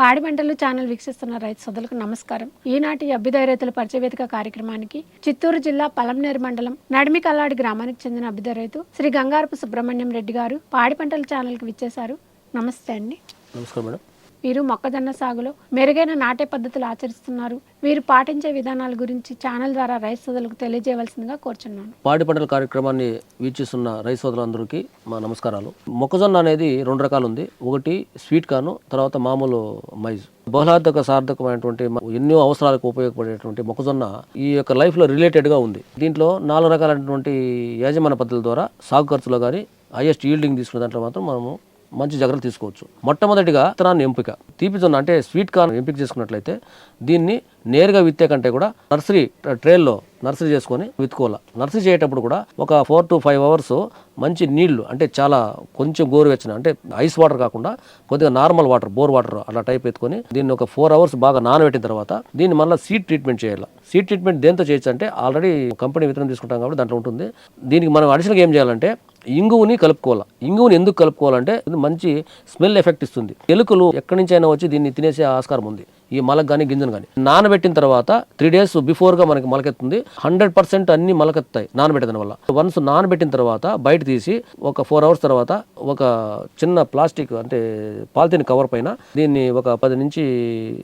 పాడిమంటలు channel వీక్షిస్తున్న రైతు సోదరులకు నమస్కారం. ఈనాటి అభ్యుదయ రైతుల పరిచయ వేదిక కార్యక్రమానికి చిత్తూరు జిల్లా పలంనేరు మండలం నడిమి కల్లాడి గ్రామానికి చెందిన అభ్యుదయ రైతు శ్రీ గంగారపు సుబ్రహ్మణ్యం రెడ్డి గారు పాడి పంటల ఛానల్కి విచ్చేశారు. నమస్తే అండి. నమస్కారం మేడం. వీరు మొక్కజొన్న సాగులో మెరుగైన నాటే పద్ధతులు ఆచరిస్తున్నారు. వీరు పాటించే విధానాల గురించి ఛానల్ ద్వారా రైస్ సోదరులకు తెలియజేయవలసిందిగా కోరుచున్నాను. పాడి పంటల కార్యక్రమాన్ని వీక్షిస్తున్న రైస్ సోదరులందరికీ మా నమస్కారాలు. మొక్కజొన్న అనేది రెండు రకాలు ఉంది ఒకటి స్వీట్ కాను తర్వాత మామూలు మైజ్. బహుళార్థక సార్థకమైనటువంటి ఎన్నో అవసరాలకు ఉపయోగపడేటువంటి మొక్కజొన్న ఈ యొక్క లైఫ్లో రిలేటెడ్గా ఉంది. దీంట్లో నాలుగు రకాలైనటువంటి యాజమాన్య పద్ధతుల ద్వారా సాగు ఖర్చులో కానీ హైయెస్ట్ ఈల్డింగ్ తీసుకున్న దాంట్లో మాత్రం మనము మంచి జాగ్రత్తలు తీసుకోవచ్చు. మొట్టమొదటిగా విత్తనాన్ని ఎంపిక. తీపి జొన్న అంటే స్వీట్ కార్న్ ఎంపిక చేసుకున్నట్లయితే దీన్ని నేరుగా విత్తే కంటే కూడా నర్సరీ ట్రేల్లో నర్సరీ చేసుకొని విత్తుకోవాలి. నర్సరీ చేయటప్పుడు కూడా ఒక ఫోర్ టు ఫైవ్ అవర్స్ మంచి నీళ్ళు అంటే చాలా కొంచెం గోరువెచ్చని అంటే ఐస్ వాటర్ కాకుండా కొద్దిగా నార్మల్ వాటర్ బోర్ వాటర్ అలా టైప్ ఎత్తుకొని దీన్ని ఒక ఫోర్ అవర్స్ బాగా నానబెట్టిన తర్వాత దీన్ని మళ్ళీ సీడ్ ట్రీట్మెంట్ చేయాలి. సీడ్ ట్రీట్మెంట్ దేంతో చేయొచ్చు అంటే ఆల్రెడీ కంపెనీ విత్తనం తీసుకుంటాం కాబట్టి దాంట్లో ఉంటుంది. దీనికి మనం అడిషనల్గా ఏం చేయాలంటే ఇంగువుని కలుపుకోవాలి. ఇంగువుని ఎందుకు కలుపుకోవాలంటే ఇది మంచి స్మెల్ ఎఫెక్ట్ ఇస్తుంది. ఎలుకలు ఎక్కడి నుంచి అయినా వచ్చి దీన్ని తినేసే ఆస్కారం ఉంది. ఈ మలక్ కానీ గింజను కానీ నానబెట్టిన తర్వాత త్రీ డేస్ బిఫోర్గా మనకి మొలకెత్తుంది. హండ్రెడ్ పర్సెంట్ అన్ని మొలకెత్తాయి నానబెట్టడం వల్ల. వన్స్ నానబెట్టిన తర్వాత బయట తీసి ఒక ఫోర్ అవర్స్ తర్వాత ఒక చిన్న ప్లాస్టిక్ అంటే పాలిథిన్ కవర్ పైన దీన్ని ఒక పది నుంచి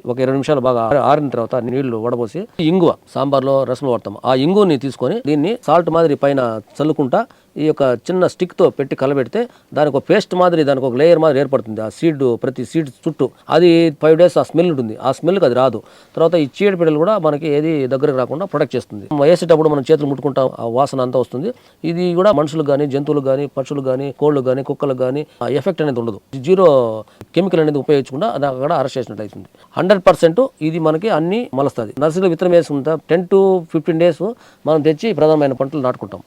ఒక ఇరవై నిమిషాలు బాగా ఆరిన తర్వాత నీళ్ళు వడబోసి ఇంగువ సాంబార్లో రసం వాడతాం. ఆ ఇంగువని తీసుకొని దీన్ని సాల్ట్ మాదిరి పైన చల్లుకుంటా ఈ యొక్క చిన్న స్టిక్తో పెట్టి కలబెడితే దానికి ఒక పేస్ట్ మాదిరి దానికి ఒక లేయర్ మాదిరి ఏర్పడుతుంది. ఆ సీడ్ ప్రతి సీడ్ చుట్టూ. అది ఫైవ్ డేస్ ఆ స్మెల్ ఉంటుంది. ఆ స్మెల్కి అది రాదు. తర్వాత ఈ చీడ పిడలు కూడా మనకి ఏది దగ్గరకు రాకుండా ప్రొటెక్ట్ చేస్తుంది. వేసేటప్పుడు మనం చేతులు ముట్టుకుంటాం ఆ వాసన అంతా వస్తుంది. ఇది కూడా మనుషులకు కానీ జంతువులకు కానీ పక్షులకు కానీ కోళ్ళు కానీ కుక్కలకు కానీ ఆ ఎఫెక్ట్ అనేది ఉండదు. జీరో కెమికల్ అనేది ఉపయోగించకుండా అది అక్కడ అరెస్ట్ చేసినట్టు అవుతుంది హండ్రెడ్ పర్సెంట్ ఇది మనకి అన్ని మలస్తుంది. నర్సరీలో విత్తనం వేసుకుంటా. టెన్ టు ఫిఫ్టీన్ డేస్ మనం తెచ్చి ప్రధానమైన పంటలు నాటుకుంటాం.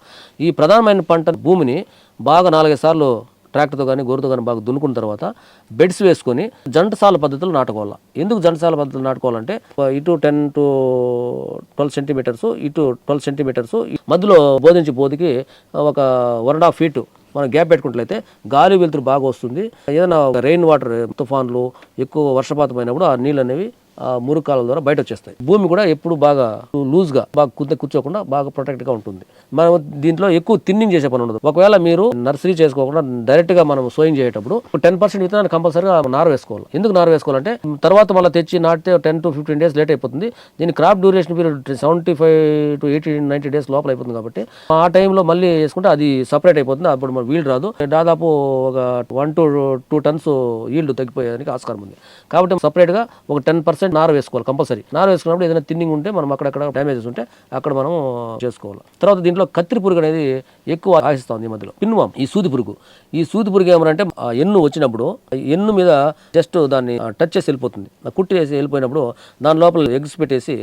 ఈ ప్రధానమైన పంట భూమిని బాగా నాలుగైదు సార్లు ట్రాక్టర్తో కానీ గోరుతో కానీ బాగా దున్నుకున్న తర్వాత బెడ్స్ వేసుకొని జంటసాల పద్ధతులు నాటుకోవాలి. ఎందుకు జంటసాల పద్ధతులు నాటుకోవాలంటే ఇటు టెన్ టు ట్వెల్వ్ సెంటీమీటర్స్ ఇటు ట్వెల్వ్ సెంటీమీటర్స్ మధ్యలో బోధించి బోధికి ఒక వన్ అండ్ హాఫ్ ఫీటు మనం గ్యాప్ పెట్టుకున్నట్లయితే గాలి వెలుతురు బాగా వస్తుంది. ఏదైనా రెయిన్ వాటర్ తుఫాన్లు ఎక్కువ వర్షపాతం అయినప్పుడు ఆ నీళ్ళు అనేవి మురుకాల ద్వారా బయట వచ్చేస్తాయి భూమి కూడా ఎప్పుడు బాగా లూజ్గా బాగా కుద్ద కూర్చోకుండా బాగా ప్రొటెక్ట్గా ఉంటుంది. మనం దీంట్లో ఎక్కువ థిన్నింగ్ చేసే పని ఉండదు. ఒకవేళ మీరు నర్సరీ చేసుకోకుండా డైరెక్ట్గా మనం సోయింగ్ చేసేటప్పుడు టెన్ పర్సెంట్ విత్తనాన్ని కంపల్సరీగా నార వేసుకోవాలి. ఎందుకు నార వేసుకోవాలంటే తర్వాత మళ్ళీ తెచ్చి నాటితే ten to fifteen days late అయిపోతుంది. దీని crop duration period seventy five to eighty ninety days లోపల అయిపోతుంది కాబట్టి ఆ టైంలో మళ్ళీ వేసుకుంటే అది సపరేట్ అయిపోతుంది. అప్పుడు మన వీల్ రాదు. దాదాపు ఒక one to two tons yield తగ్గిపోయేదానికి ఆస్కారం ఉంది. కాబట్టి సపరేట్గా ఒక టెన్ పర్సెంట్ నార వేసుకోవాలి కంపల్సరీ. నార వేసుకున్నప్పుడు ఏదైనా తిన్నింగ్ ఉంటే మనం అక్కడక్కడ డ్యామేజెస్ ఉంటే అక్కడ మనం చేసుకోవాలి. తర్వాత దీంట్లో కత్తిరి పురుగు అనేది ఎక్కువ ఆశిస్తుంది ఈ మధ్యలో. పిన్వామ్ ఈ సూది పురుగు. ఈ సూది పురుగు ఏమనంటే ఎన్ను వచ్చినప్పుడు ఎన్ను మీద జస్ట్ దాన్ని టచ్ చేసి వెళ్ళిపోతుంది. కుట్టి వేసి వెళ్ళిపోయినప్పుడు దాని లోపల ఎగ్స్ పెట్టేసి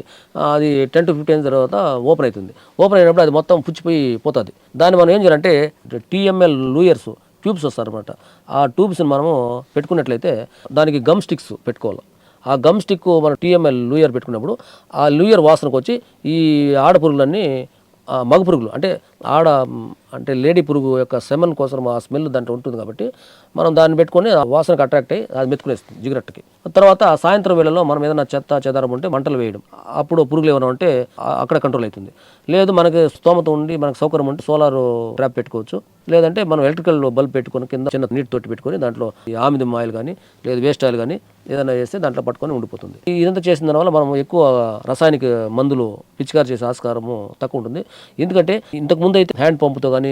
అది టెన్ టు ఫిఫ్టీన్ తర్వాత ఓపెన్ అవుతుంది. ఓపెన్ అయినప్పుడు అది మొత్తం పుచ్చిపోయి పోతుంది. దాన్ని మనం ఏం చేయాలంటే టీఎంఎల్ లూయర్స్ ట్యూబ్స్ వస్తారనమాట ఆ ట్యూబ్స్ని మనము పెట్టుకున్నట్లయితే దానికి గమ్ స్టిక్స్ పెట్టుకోవాలి. ఆ గమ్ స్టిక్ మనం టీఎంఎల్ లూయర్ పెట్టుకున్నప్పుడు ఆ లూయర్ వాసనకు వచ్చి ఈ ఆడపురుగులన్నీ మగ పురుగులు అంటే ఆడ అంటే లేడీ పురుగు యొక్క సెమన్ కోసం ఆ స్మెల్ దాంట్లో ఉంటుంది కాబట్టి మనం దాన్ని పెట్టుకొని ఆ వాసనకు అట్రాక్ట్ అయ్యి అది మెత్తుకునేస్తుంది జిగరెట్కి తర్వాత ఆ సాయంత్రం వేళలో మనం ఏదైనా చెత్త చెదారం ఉంటే మంటలు వేయడం. అప్పుడు పురుగులు ఏమైనా ఉంటే అక్కడ కంట్రోల్ అవుతుంది. లేదు మనకి స్తోమత ఉండి మనకు సౌకర్యం ఉంటే సోలార్ ట్రాప్ పెట్టుకోవచ్చు. లేదంటే మనం ఎలక్ట్రికల్ బల్బ్ పెట్టుకొని కింద చిన్న నీటి తొట్టి పెట్టుకొని దాంట్లో ఈ ఆమిదం ఆయిల్ కానీ లేదు వేస్ట్ ఆయిల్ కానీ ఏదైనా వేస్తే దాంట్లో పట్టుకొని ఉండిపోతుంది. ఇదంతా చేసిన దానివల్ల మనం ఎక్కువ రసాయనిక మందులు పిచికారి చేసే ఆస్కారము తక్కువ ఉంటుంది. ఎందుకంటే ఇంతకు ముందు అయితే హ్యాండ్ పంపుతో కానీ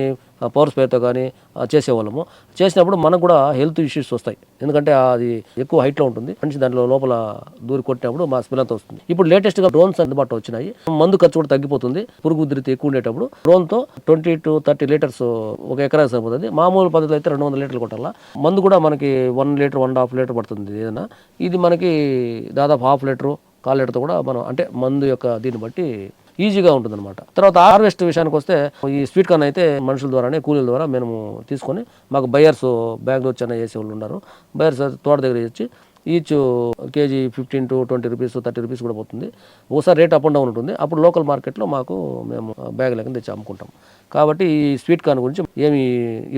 పవర్ స్పేర్తో కానీ చేసేవాళ్ళము. చేసినప్పుడు మనకు కూడా హెల్త్ ఇష్యూస్ వస్తాయి. ఎందుకంటే అది ఎక్కువ హైట్లో ఉంటుంది. మనిషి దాంట్లో లోపల దూరి కొట్టినప్పుడు మా స్మెల్ అంతా వస్తుంది. ఇప్పుడు లేటెస్ట్గా డ్రోన్స్ అందుబాటులో వచ్చినాయి. మందు ఖర్చు కూడా తగ్గిపోతుంది. పురుగు ఉధృతి ఎక్కువ ఉండేటప్పుడు డ్రోన్తో ట్వంటీ టు థర్టీ లీటర్స్ ఒక ఎకరా సరిపోతుంది. మామూలు పద్ధతిలో అయితే రెండు వందల లీటర్లు కొట్టాలా. మందు కూడా మనకి one litre one half litre పడుతుంది ఏదైనా. ఇది మనకి దాదాపు హాఫ్ లీటరు కాల్ లీటర్తో కూడా మనం అంటే మందు యొక్క దీన్ని బట్టి ఈజీగా ఉంటుందన్నమాట. తర్వాత హార్వెస్ట్ విషయానికి వస్తే ఈ స్వీట్ కార్న్ అయితే మనుషుల ద్వారానే కూలీల ద్వారా మేము తీసుకొని మాకు బయర్స్ బ్యాంగ్లూర్ చెన్నై చేసే వాళ్ళు ఉన్నారు. బయర్స్ తోట దగ్గర వచ్చి each KG fifteen to twenty rupees thirty rupees కూడా పోతుంది. ఒకసారి రేట్ అప్ అండ్ డౌన్ ఉంటుంది. అప్పుడు లోకల్ మార్కెట్లో మాకు మేము బ్యాగ్ లెక్కన తెచ్చి అమ్ముకుంటాం. కాబట్టి ఈ స్వీట్ కార్న్ గురించి ఏమి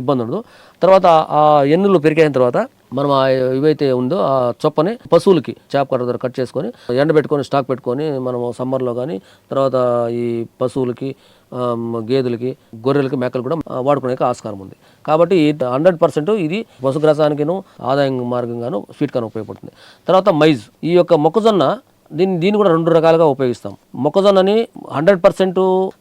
ఇబ్బంది ఉండదు. తర్వాత ఆ ఎన్నులు పెరిగిన తర్వాత మనం ఆ ఇవైతే ఉందో ఆ చొప్పని పశువులకి చేప కట్ట దగ్గర కట్ చేసుకొని ఎండబెట్టుకొని స్టాక్ పెట్టుకొని మనం సమ్మర్లో కానీ తర్వాత ఈ పశువులకి గేదెలకి గొర్రెలకి మేకలు కూడా వాడుకునే ఆస్కారం ఉంది. కాబట్టి హండ్రెడ్ పర్సెంట్ ఇది పశుగ్రాసానికిను ఆదాయం మార్గంగాను స్వీట్ ఉపయోగపడుతుంది. తర్వాత మైజ్. ఈ యొక్క మొక్కజొన్న దీన్ని దీన్ని కూడా రెండు రకాలుగా ఉపయోగిస్తాం. మొక్కజొన్నని హండ్రెడ్ పర్సెంట్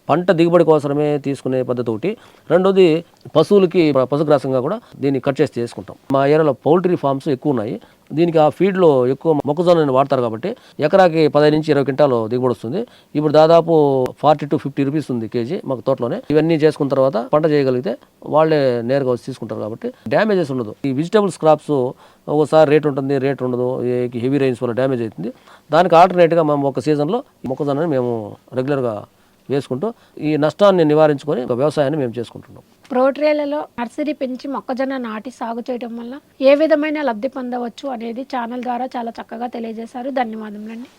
పంట దిగుబడి కోసమే తీసుకునే పద్ధతి ఒకటి రెండోది పశువులకి పశుగ్రాసంగా కూడా దీన్ని కట్ చేసి చేసుకుంటాం. మా ఏరియాలో పౌల్ట్రీ ఫార్మ్స్ ఎక్కువ ఉన్నాయి. దీనికి ఆ ఫీడ్లో ఎక్కువ మొక్కజొన్నని వాడతారు కాబట్టి ఎకరాకి పదహైదు నుంచి ఇరవై క్వింటాలు దిగుబడి వస్తుంది. ఇప్పుడు దాదాపు ఫార్టీ టు ఫిఫ్టీ రూపీస్ ఉంది కేజీ మాకు తోటలోనే. ఇవన్నీ చేసుకున్న తర్వాత పంట చేయగలిగితే వాళ్ళే నేరుగా వచ్చి తీసుకుంటారు కాబట్టి డ్యామేజెస్ ఉండదు. ఈ వెజిటబుల్స్ క్రాప్స్ ఒకసారి రేట్ ఉంటుంది రేట్ ఉండదు. హెవీ రైన్స్ వల్ల డ్యామేజ్ అవుతుంది. దానికి ఆల్టర్నేట్గా మేము ఒక సీజన్లో మొక్కజొన్నని మేము రెగ్యులర్గా వేసుకుంటూ ఈ నష్టాన్ని నివారించుకొని ఒక వ్యవసాయాన్ని మేము చేసుకుంటున్నాం. ప్రోట్రేలలో నర్సరీ పెంచి మొక్కజొన్న నాటి సాగు చేయడం వల్ల ఏ విధమైన లబ్ధి పొందవచ్చు అనేది ఛానల్ ద్వారా చాలా చక్కగా తెలియజేశారు. ధన్యవాదములండి.